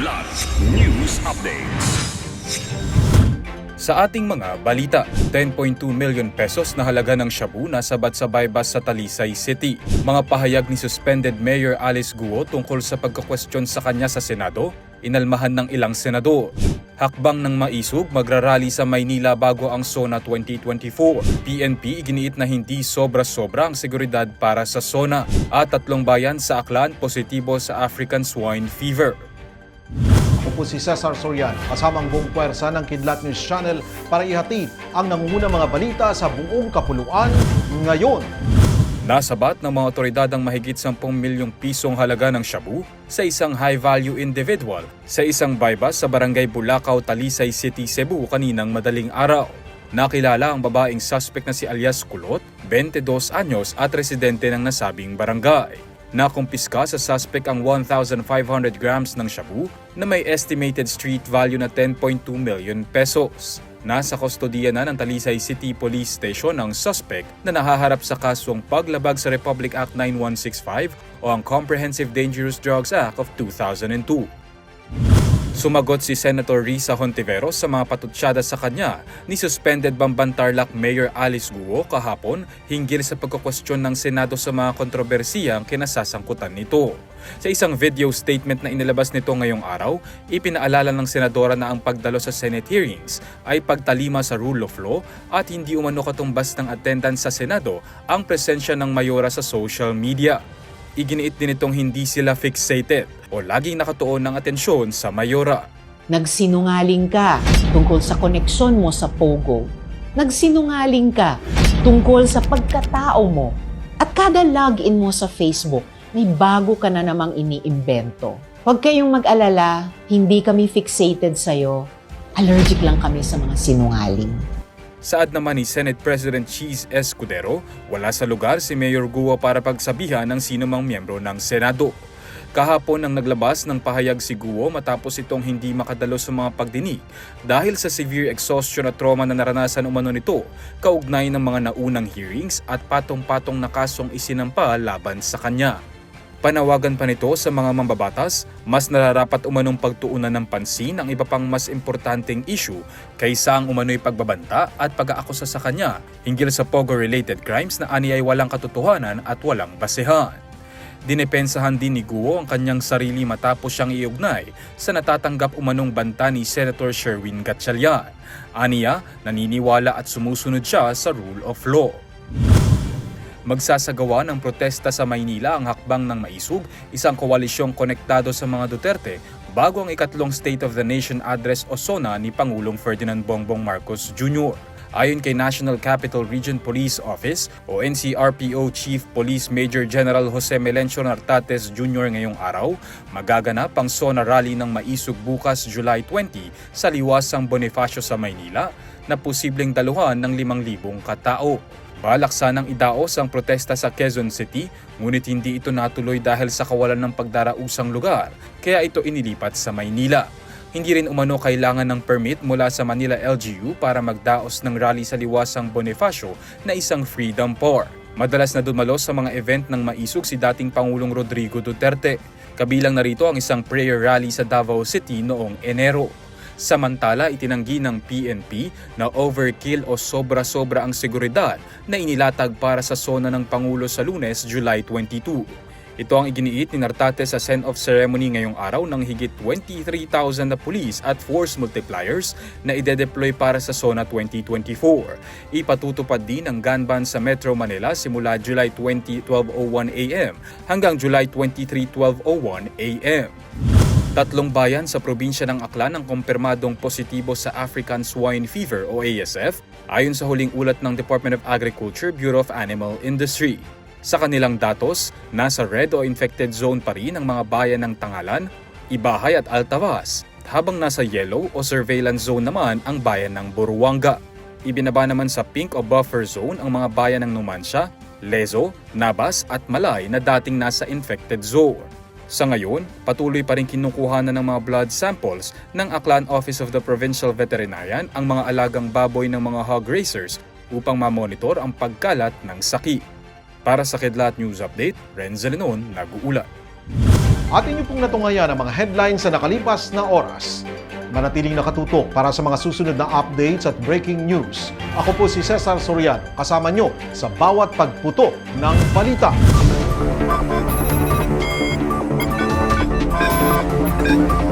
Kidlat News Updates. Sa ating mga balita, 10.2 million pesos na halaga ng shabu nasabat sa bypass sa Talisay City. Mga pahayag ni suspended Mayor Alice Guo tungkol sa pagkakwestiyon sa kanya sa Senado, inalmahan ng ilang senador. Hakbang ng maisog, magrarally sa Maynila bago ang SONA 2024. PNP iginiit na hindi sobra-sobra ang seguridad para sa SONA. At tatlong bayan sa Aklan positibo sa African Swine Fever. Ako po si Cesar Sorian, kasamang buong puwersa ng Kidlat News Channel para ihatid ang nangungunang mga balita sa buong kapuluan ngayon. Nasabat ng mga otoridad ang mahigit 10 milyong pisong halaga ng shabu sa isang high-value individual sa isang bypass sa barangay Bulacau, Talisay City, Cebu kaninang madaling araw. Nakilala ang babaeng suspect na si alias Kulot, 22 anyos at residente ng nasabing barangay. Nakumpiska sa suspect ang 1,500 grams ng shabu na may estimated street value na 10.2 million pesos. Nasa kustodiya na ng Talisay City Police Station ang suspect na nahaharap sa kasong paglabag sa Republic Act 9165 o ang Comprehensive Dangerous Drugs Act of 2002. Sumagot si Senator Risa Hontiveros sa mga patutsyada sa kanya ni suspended Bambantarlac Mayor Alice Guo kahapon hinggil sa pagkukwestiyon ng Senado sa mga kontrobersiyang kinasasangkutan nito. Sa isang video statement na inilabas nito ngayong araw, ipinaalala ng senadora na ang pagdalo sa Senate hearings ay pagtalima sa rule of law at hindi umano katumbas ng attendance sa Senado ang presensya ng mayora sa social media. Iginiit din itong hindi sila fixated o laging nakatuon ng atensyon sa mayora. Nagsinungaling ka tungkol sa koneksyon mo sa Pogo. Nagsinungaling ka tungkol sa pagkatao mo. At kada login mo sa Facebook, may bago ka na namang iniimbento. Huwag kayong mag-alala, hindi kami fixated sa'yo. Allergic lang kami sa mga sinungaling. Saad naman ni Senate President Cheese Escudero, wala sa lugar si Mayor Guo para pagsabihan ng sino mang miyembro ng Senado. Kahapon ang naglabas ng pahayag si Guo matapos itong hindi makadalo sa mga pagdinig dahil sa severe exhaustion at trauma na naranasan umano nito kaugnay ng mga naunang hearings at patong-patong na kasong isinampa laban sa kanya. Panawagan pa nito sa mga mambabatas, mas nararapat umanong pagtuunan ng pansin ang iba pang mas importanteng issue kaysa ang umano'y pagbabanta at pag-aakusa sa kanya hinggil sa Pogo-related crimes na ani ay walang katotohanan at walang basehan. Dinepensahan din ni Guo ang kanyang sarili matapos siyang iugnay sa natatanggap umanong banta ni Senator Sherwin Gatchalian. Aniya, naniniwala at sumusunod siya sa rule of law. Magsasagawa ng protesta sa Maynila ang hakbang ng maisug, isang koalisyong konektado sa mga Duterte bago ang ikatlong State of the Nation Address o SONA ni Pangulong Ferdinand Bongbong Marcos Jr. Ayon kay National Capital Region Police Office o NCRPO Chief Police Major General Jose Melencio Nartates Jr. ngayong araw, magaganap ang SONA rally ng maisug bukas July 20 sa liwasang Bonifacio sa Maynila na posibleng daluhan ng 5,000 katao. Balak sanang idaos ang protesta sa Quezon City, ngunit hindi ito natuloy dahil sa kawalan ng pagdarausang lugar, kaya ito inilipat sa Maynila. Hindi rin umano kailangan ng permit mula sa Manila LGU para magdaos ng rally sa liwasang Bonifacio na isang freedom park. Madalas na dumalo sa mga event ng maisog si dating Pangulong Rodrigo Duterte. Kabilang narito ang isang prayer rally sa Davao City noong Enero. Samantala, itinanggi ng PNP na overkill o sobra-sobra ang seguridad na inilatag para sa sona ng Pangulo sa lunes, July 22. Ito ang iginiit ni Nartate sa send-off ceremony ngayong araw ng higit 23,000 na police at force multipliers na ide-deploy para sa SONA 2024. Ipatutupad din ang gun ban sa Metro Manila simula July 20, 12.01 a.m. hanggang July 23, 12.01 a.m. Tatlong bayan sa probinsya ng Aklan ang kumpirmadong positibo sa African Swine Fever o ASF ayon sa huling ulat ng Department of Agriculture Bureau of Animal Industry. Sa kanilang datos, nasa red o infected zone pa rin ang mga bayan ng Tangalan, Ibahay at Altavas, habang nasa yellow o surveillance zone naman ang bayan ng Buruanga. Ibinaba naman sa pink o buffer zone ang mga bayan ng Numancia, Lezo, Nabas at Malay na dating nasa infected zone. Sa ngayon, patuloy pa rin kinukuha na ng mga blood samples ng Aklan Office of the Provincial Veterinarian ang mga alagang baboy ng mga hog racers upang mamonitor ang pagkalat ng sakit. Para sa Kidlat News Update, Renzo Lenon, nag-uulat. At inyo pong natungayan ang mga headlines sa nakalipas na oras. Manatiling nakatutok para sa mga susunod na updates at breaking news. Ako po si Cesar Soriano, kasama nyo sa bawat pagputo ng balita. Thank you.